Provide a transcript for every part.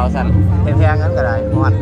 าสั่นแพงๆงั้นก็ได้ฮอด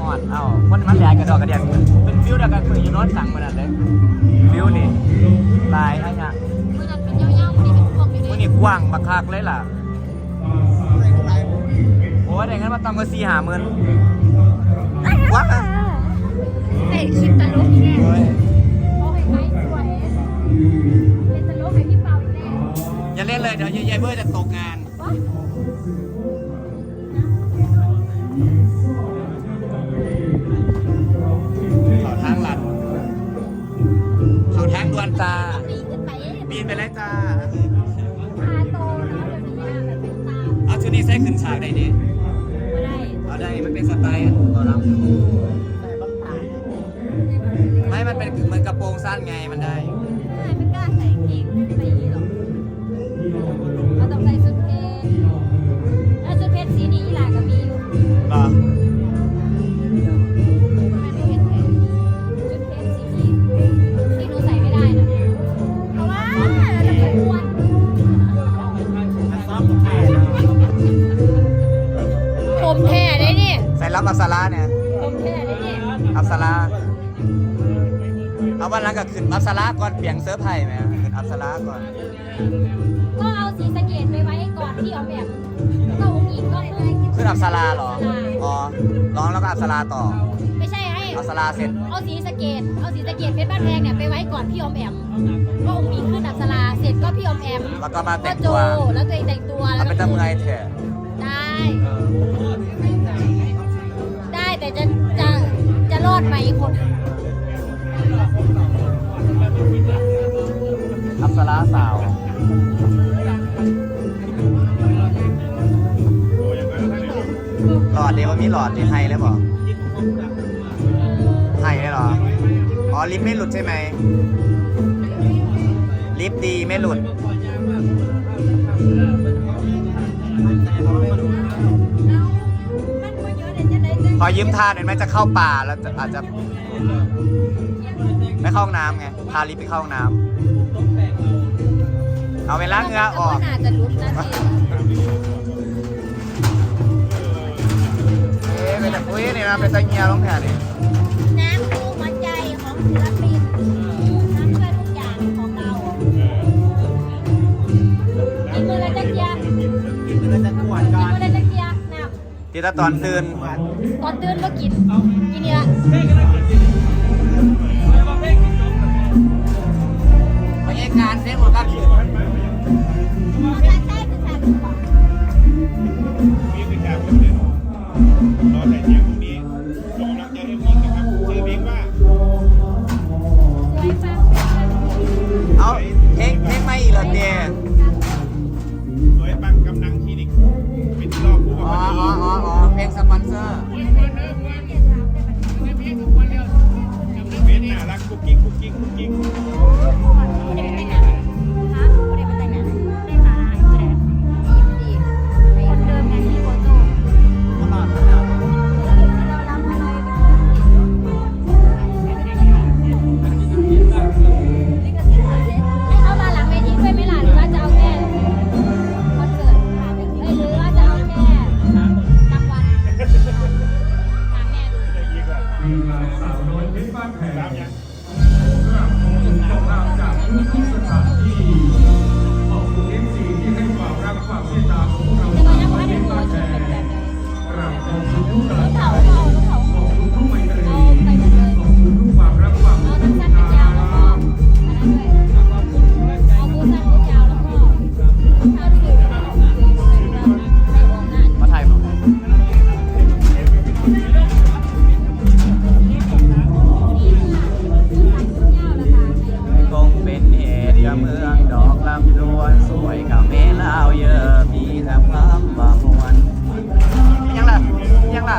ฮอดเอ้าคนมันแหลกกระดอกกระเดียนเป็นฟิวเดียวกันคืออยู่โนอนสั่งมานั่นเลยฟิวนี่ลายไอ้เนี่ยมือนั้นเป็นยาวๆมือนี้เป็นพวกอยู่มื้อนี่นี้กว้างบักคักเลยล่ะโอ้ยได้งั้นมาตำก็สี่หาหมื่นว้าแต่คลิปตลกแน่โอ้ยไอ้สวยเป็นตลกให้พี่เปาอีกแน่อย่าเล่นเลยเดี๋ยวยายเบอร์จะตกงานวะเขาทางลัดเขาทางดวนตาตีขึ้นไปปีนไปเลยจ้าตาโตแล้วเดี๋ยวนี้แบบเป็นตาเอาชุดนี้ใส่ขึ้นฉากได้ดิ มันเป็นสไตล์อะตอนรับไม่ มันเป็นเหมือนกระโปรงสั้นไงมันได้อยู่ไม่ไม่กล้าใส่เกงตีหรอก รับอัปสาราเนี่ยผมแท้ได้นี่อัปสาราเอาวันหลังก็ขึ้นอัปสาราก่อนเปลี่ยงเสื้อร์ไผ่ไหมขึ้นอัปสาราก่อน ก็เอาสีสะเกตไปไว้ก่อนที่เอาแบบก็อุ้งอิงก็คือขึ้นอัปสาราเหรอ อ๋อ ร้องแล้วก็อัปสาราต่อ ไม่ใช่ให้อัปสาราเสร็จ เอาสีสะเกตเอาสีสะเกตเพชรบ้านแพงเนี่ยไปไว้ก่อนพี่อมแอมก็อุ้งอิงขึ้นอับสลาเสร็จก็พี่อมแอมแล้วก็มาแต่ก็งโจตัว แล้วตัวเองแต่งตัว แล้วเป็นตะเมอยเถอะได้ได้ จะรอดไหมคนอัปสาราสาวหลอดเดียวมีหลอดที่ไฮเลยบ่ไฮเลยเหรอ อ๋อ ลิฟต์ไม่หลุดใช่ไหม ลิฟต์ดีไม่หลุด อยืมทานหน่ยไหมจะเข้าป่าแล้วจะอาจจะไม่เข้าห้องน้ำไงพาลิฟไปเข้าห้องน้ำเอาเวลาเหงือออก น่าจะลุกนะเอ๊ะเป็นแต่ปุ้ยนี่นะเป็นตะเงียร้องแผ่นนี่ ที่ถ้าตอนตื่นตอนตื่นก็กิน กินนี่ละบรรยากาศเสียงหัวกันใต้คือใเมืองดอกลำดวนสวยกับเมลาวเยอะมีแต่ความบางวันยังล่ะยังล่ะ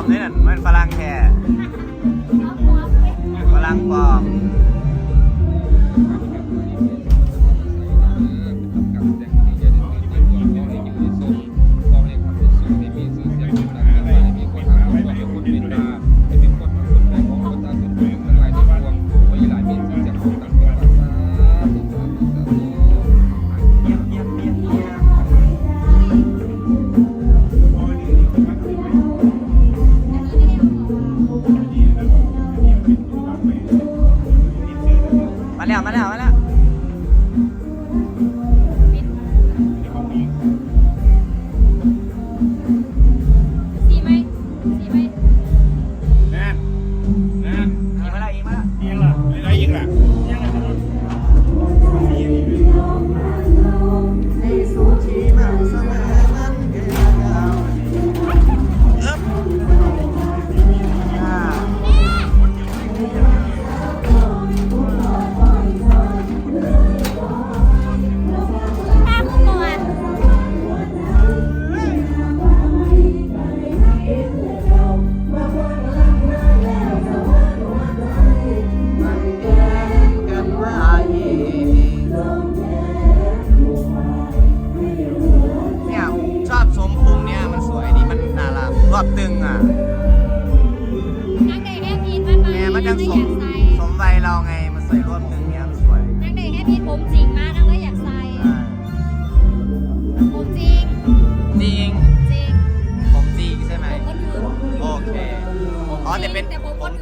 รั่งปลอมนี่นั่นมันฝรั่งแท้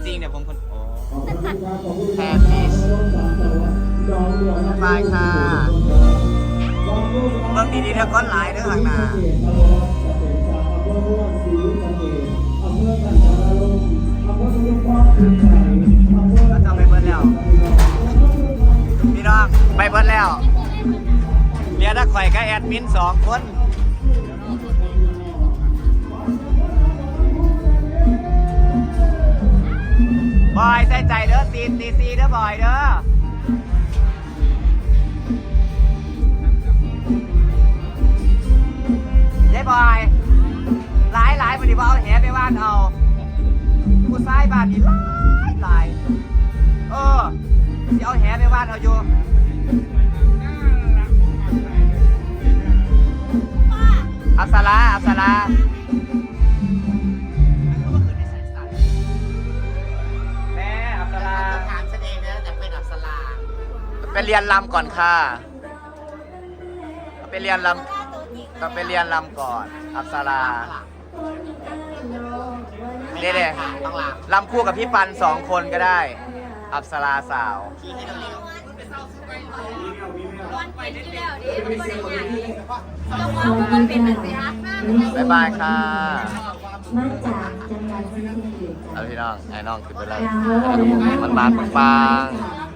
ริงๆเนี่ยผมคนโอ๋อแพนดิชบายค่ะเบิ่งดีๆเธอก้อนหลายเด้อข้างหน้าแล้วจะไปเบิดแล้วพี่น้องไปเบิดแล้วเหลียถ้าข่อยก็แอดมินสองคน บอยใส่ใจเด้อตีนตีซีเด้อบอยเด้อเย้บอยหลายหลายมันดีว่าเอาแหไปว่านเอาผู้ชายบ้านนี่หลายหลายเออสิเอาแหไปว่านเอาอยู่อัสาราอัสารา ไปเรียนลำก่อนค่ะไปเรียนลำก็ไปเรียนลำก่อน อับสาราเด้เด้ต้องหลับลำคู่กับพี่ปันสองคนก็ได้ อับสาราสาวที่ให้เร็ววันไปที่แล้วดิมันบ่ได้ยากเลยต้องว่ามันเป็นมันสิฮักมากเลยบ๊ายบายค่ะมาจากจังหวัดศรีสะเกษเอาพี่น้องไอ้น้องขึ้นไปเลยนางรถมันบานปังปังค่ะ